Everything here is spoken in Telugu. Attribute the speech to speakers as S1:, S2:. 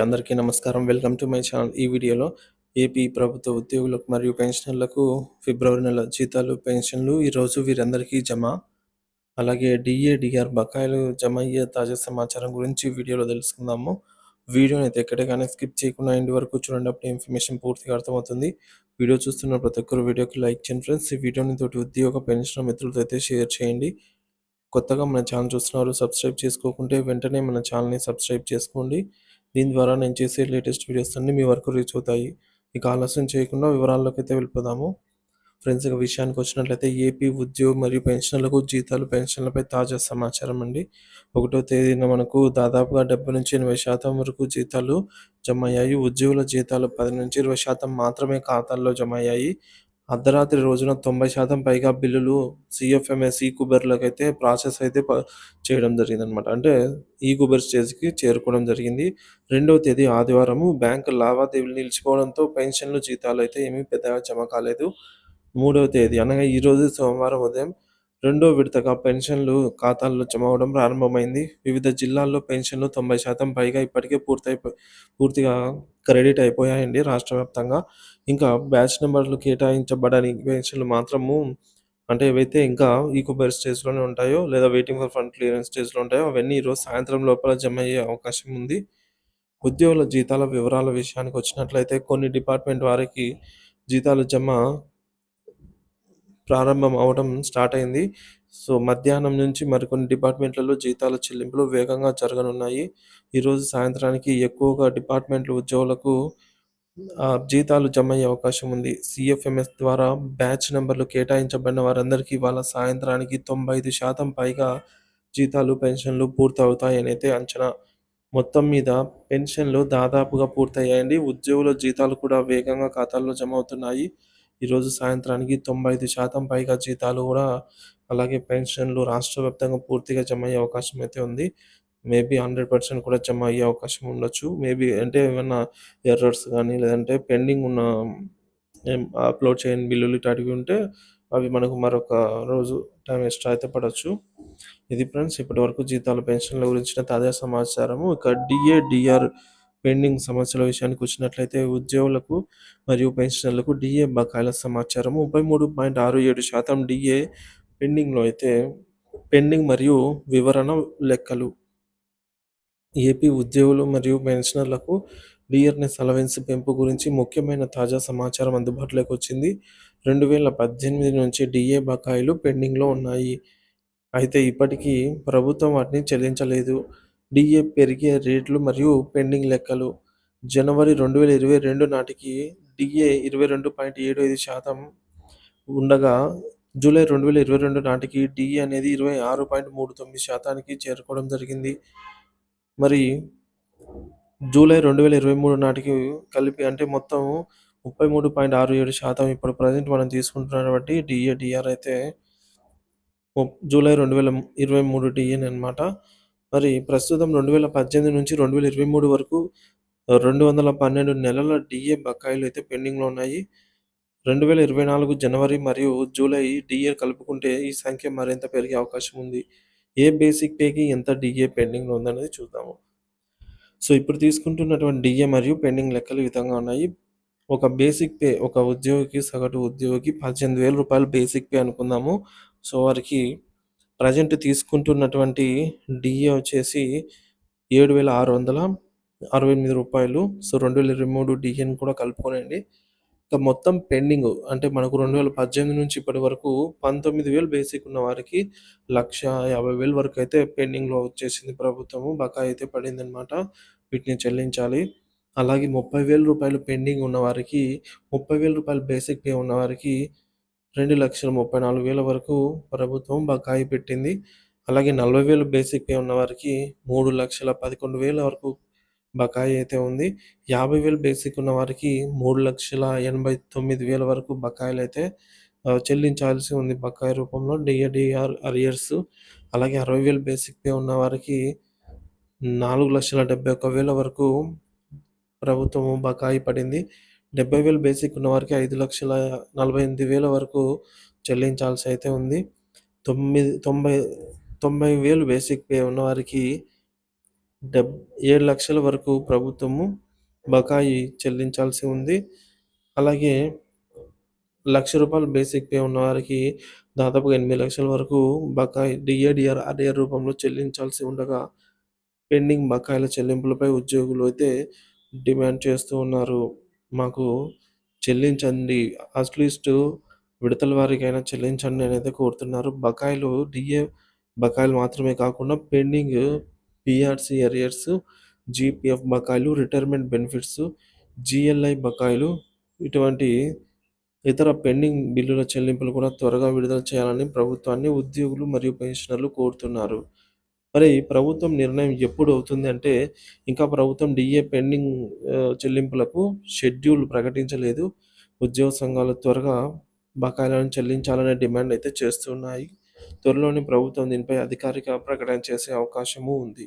S1: అందరికీ నమస్కారం. Welcome to my channel. ఈ వీడియోలో ఏపీ ప్రభుత్వ ఉద్యోగులకు మరియు పెన్షనర్లకు ఫిబ్రవరి నెల జీతాలు పెన్షన్లు ఈరోజు వీరందరికీ జమ. అలాగే డిఏ డిఆర్ బకాయిలు జమ అయ్యే తాజా సమాచారం గురించి వీడియోలో తెలుసుకుందాము. వీడియోని అయితే ఎక్కడికైనా స్కిప్ చేయకుండా ఇంటి వరకు చూడండి. అప్పుడు ఇన్ఫర్మేషన్ పూర్తిగా అర్థమవుతుంది. వీడియో చూస్తున్న ప్రతి ఒక్కరు వీడియోకి లైక్ చేయండి ఫ్రెండ్స్. ఈ వీడియోని తోటి ఉద్యోగ పెన్షన్ మిత్రులతో అయితే షేర్ చేయండి. కొత్తగా మన ఛానల్ చూస్తున్నారు సబ్స్క్రైబ్ చేసుకోకుంటే వెంటనే మన ఛానల్ని సబ్స్క్రైబ్ చేసుకోండి. దీని ద్వారా నేను చేసే లేటెస్ట్ వీడియోస్ అన్ని మీ వరకు రీచ్ అవుతాయి. ఇక ఆలస్యం చేయకుండా వివరాల్లోకి అయితే వెళ్ళిపోదాము. ఫ్రెండ్స్ ఇక విషయానికి వచ్చినట్లయితే ఏపీ ఉద్యోగ మరియు పెన్షన్లకు జీతాలు పెన్షన్లపై తాజా సమాచారం అండి. ఒకటో తేదీన మనకు దాదాపుగా డెబ్బై నుంచి ఎనభై శాతం వరకు జీతాలు జమ అయ్యాయి. ఉద్యోగుల జీతాలు పది నుంచి ఇరవై శాతం మాత్రమే ఖాతాల్లో జమ అయ్యాయి. అర్ధరాత్రి రోజున తొంభై శాతం పైగా బిల్లులు సిఎఫ్ఎంఎస్ ఈ కుబెర్లకు అయితే ప్రాసెస్ అయితే ప- చేయడం జరిగింది అనమాట అంటే ఈ కుబెర్ స్టేజ్కి చేరుకోవడం జరిగింది. రెండవ తేదీ ఆదివారము బ్యాంకు లావాదేవీలు నిలిచిపోవడంతో పెన్షన్లు జీతాలు అయితే ఏమీ పెద్దగా జమ కాలేదు. మూడవ తేదీ అనగా ఈరోజు సోమవారం ఉదయం రెండో విడతగా పెన్షన్లు ఖాతాల్లో జమ అవడం ప్రారంభమైంది. వివిధ జిల్లాల్లో పెన్షన్లు తొంభై శాతం పైగా ఇప్పటికే పూర్తయిపో పూర్తిగా క్రెడిట్ అయిపోయాయండి రాష్ట్ర వ్యాప్తంగా. ఇంకా బ్యాచ్ నెంబర్లు కేటాయించబడని పెన్షన్లు మాత్రము అంటే ఏవైతే ఇంకా ఈకోబర్ స్టేజ్లోనే ఉంటాయో లేదా వెయిటింగ్ ఫర్ ఫండ్ క్లియరెన్స్ స్టేజ్లో ఉంటాయో అవన్నీ ఈరోజు సాయంత్రం లోపల జమ అయ్యే అవకాశం ఉంది. ఉద్యోగుల జీతాల వివరాల విషయానికి వచ్చినట్లయితే కొన్ని డిపార్ట్మెంట్ వారికి జీతాలు జమ ప్రారంభం అవడం స్టార్ట్ అయింది. సో మధ్యాహ్నం నుంచి మరికొన్ని డిపార్ట్మెంట్లలో జీతాల చెల్లింపులు వేగంగా జరగనున్నాయి. ఈరోజు సాయంత్రానికి ఎక్కువగా డిపార్ట్మెంట్ల ఉద్యోగులకు జీతాలు జమ అయ్యే అవకాశం ఉంది. సిఎఫ్ఎంఎస్ ద్వారా బ్యాచ్ నెంబర్లు కేటాయించబడిన వారందరికీ వాళ్ళ సాయంత్రానికి తొంభై ఐదు శాతం పైగా జీతాలు పెన్షన్లు పూర్తవుతాయనైతే అంచనా. మొత్తం మీద పెన్షన్లు దాదాపుగా పూర్తయ్యాయండి. ఉద్యోగుల జీతాలు కూడా వేగంగా ఖాతాల్లో జమ అవుతున్నాయి ఈరోజు సాయంత్రానికి తొంభై ఐదు శాతం పైగా జీతాలు కూడా అలాగే పెన్షన్లు రాష్ట్ర వ్యాప్తంగా పూర్తిగా జమ అయ్యే అవకాశం అయితే ఉంది. మేబీ హండ్రెడ్ పర్సెంట్ కూడా జమ అయ్యే అవకాశం ఉండొచ్చు. మేబీ అంటే ఏమైనా ఎర్రర్స్ కానీ లేదంటే పెండింగ్ ఉన్న అప్లోడ్ చేయని బిల్లులు ఇట్లాంటివి ఉంటే అవి మనకు మరొక రోజు టైం ఎక్స్ట్రా అయితే పడవచ్చు ఇది ఫ్రెండ్స్ ఇప్పటి వరకు జీతాల పెన్షన్ల గురించిన తాజా సమాచారము. ఇక డిఏ డిఆర్ పెండింగ్ సమస్యల విషయానికి వచ్చినట్లయితే ఉద్యోగులకు మరియు పెన్షనర్లకు డిఏ బకాయిల సమాచారం ముప్పై మూడు పాయింట్ ఆరు ఏడు శాతం డిఏ పెండింగ్లో అయితే పెండింగ్ మరియు వివరణ లెక్కలు ఏపీ ఉద్యోగులు మరియు పెన్షనర్లకు డిఆర్ఎస్ అలవెన్స్ పెంపు గురించి ముఖ్యమైన తాజా సమాచారం అందుబాటులోకి వచ్చింది. రెండు వేల పద్దెనిమిది నుంచి డిఏ బకాయిలు పెండింగ్లో ఉన్నాయి. అయితే ఇప్పటికీ ప్రభుత్వం వాటిని చెల్లించలేదు. డిఏ పెరిగే రేట్లు మరియు పెండింగ్ లెక్కలు. జనవరి రెండు వేల ఇరవై రెండు నాటికి డిఏ ఇరవై రెండు పాయింట్ ఏడు ఐదు శాతం ఉండగా జూలై రెండు వేల ఇరవై రెండు నాటికి డిఏ అనేది ఇరవై ఆరు పాయింట్ మూడు తొమ్మిది శాతానికి చేరుకోవడం జరిగింది. మరి జూలై రెండు వేల ఇరవై మూడు నాటికి కలిపి అంటే మొత్తం ముప్పై మూడు పాయింట్ ఆరు ఏడు శాతం ఇప్పుడు ప్రజెంట్ మనం తీసుకుంటున్న బట్టి డిఏ డిఆర్ అయితే జూలై రెండు వేల ఇరవై మూడు డిఎన్ అనమాట మరి ప్రస్తుతం రెండు వేల పద్దెనిమిది నుంచి రెండు వేల ఇరవై మూడు వరకు రెండు వందల పన్నెండు నెలల డిఏ బకాయిలు అయితే పెండింగ్లో ఉన్నాయి. రెండు వేల ఇరవై నాలుగు జనవరి మరియు జూలై డిఏ కలుపుకుంటే ఈ సంఖ్య మరింత పెరిగే అవకాశం ఉంది. ఏ బేసిక్ పేకి ఎంత డిఏ పెండింగ్లో ఉందనేది చూద్దాము. సో ఇప్పుడు తీసుకుంటున్నటువంటి డిఏ మరియు పెండింగ్ లెక్కలు ఈ విధంగా ఉన్నాయి. ఒక బేసిక్ పే ఒక ఉద్యోగికి సగటు ఉద్యోగికి పద్దెనిమిది వేల రూపాయలు బేసిక్ పే అనుకుందాము. సో వారికి ప్రజెంట్ తీసుకుంటున్నటువంటి డిఏ వచ్చేసి ఏడు వేల ఆరు వందల అరవై ఎనిమిది రూపాయలు. సో రెండు వేల ఇరవై మూడు డిఏని కూడా కలుపుకోనండి మొత్తం పెండింగ్ అంటే మనకు రెండు వేల పద్దెనిమిది నుంచి ఇప్పటి వరకు పంతొమ్మిది వేలు బేసిక్ ఉన్న వారికి లక్ష యాభై వేలు వరకు అయితే పెండింగ్లో వచ్చేసింది ప్రభుత్వము బకాయి అయితే పడింది అనమాట వీటిని చెల్లించాలి. అలాగే ముప్పై వేల రూపాయలు పెండింగ్ ఉన్న వారికి ముప్పై వేల రూపాయలు బేసిక్ పే ఉన్న వారికి రెండు లక్షల ముప్పై నాలుగు వేల వరకు ప్రభుత్వం బకాయి పెట్టింది. అలాగే నలభై వేలు బేసిక్ పే ఉన్న వారికి మూడు లక్షల పదకొండు వేల వరకు బకాయి అయితే ఉంది. యాభై వేలు బేసిక్ ఉన్న వారికి మూడు లక్షల ఎనభై తొమ్మిది వేల వరకు బకాయిలు అయితే చెల్లించాల్సి ఉంది బకాయి రూపంలో. డిఏడిఆర్ అరియర్స్ అలాగే అరవై వేలు బేసిక్ పే ఉన్న వారికి నాలుగు లక్షల డెబ్బై ఒక్క వేల వరకు ప్రభుత్వం బకాయి పడింది. డెబ్బై వేలు బేసిక్ ఉన్న వారికి ఐదు లక్షల నలభై ఎనిమిది వేల వరకు చెల్లించాల్సి అయితే ఉంది. తొమ్మిది తొంభై తొంభై వేలు బేసిక్ పే ఉన్నవారికి డెబ్ ఏడు లక్షల వరకు ప్రభుత్వము బకాయి చెల్లించాల్సి ఉంది. అలాగే లక్ష రూపాయలు బేసిక్ పే ఉన్నవారికి దాదాపుగా 8,00,000 వరకు బకాయి డిఏడిఆర్ అర్రియర్ రూపంలో చెల్లించాల్సి ఉండగా, పెండింగ్ బకాయిల చెల్లింపులపై ఉద్యోగులు అయితే డిమాండ్ చేస్తూ ఉన్నారు. మాకు చెల్లించండి. అట్‌లీస్ట్ విడతల వారికైనా చెల్లించండి అనేది కోరుతున్నారు. బకాయిలు డిఏ బకాయిలు మాత్రమే కాకుండా పెండింగ్ పిఆర్సి ఎరియర్స్ జీపీఎఫ్ బకాయిలు, రిటైర్మెంట్ బెనిఫిట్స్, జిఎల్ఐ బకాయిలు ఇటువంటి ఇతర పెండింగ్ బిల్లుల చెల్లింపులు కూడా త్వరగా విడుదల చేయాలని ప్రభుత్వాన్ని ఉద్యోగులు మరియు పెన్షనర్లు కోరుతున్నారు. మరి ప్రభుత్వం నిర్ణయం ఎప్పుడు అవుతుంది అంటే, ఇంకా ప్రభుత్వం డిఏ పెండింగ్ చెల్లింపులకు షెడ్యూల్ ప్రకటించలేదు. ఉద్యోగ సంఘాలు త్వరగా బకాయిలను చెల్లించాలనే డిమాండ్ అయితే చేస్తున్నాయి. త్వరలోనే ప్రభుత్వం దీనిపై అధికారిక ప్రకటన చేసే అవకాశము ఉంది.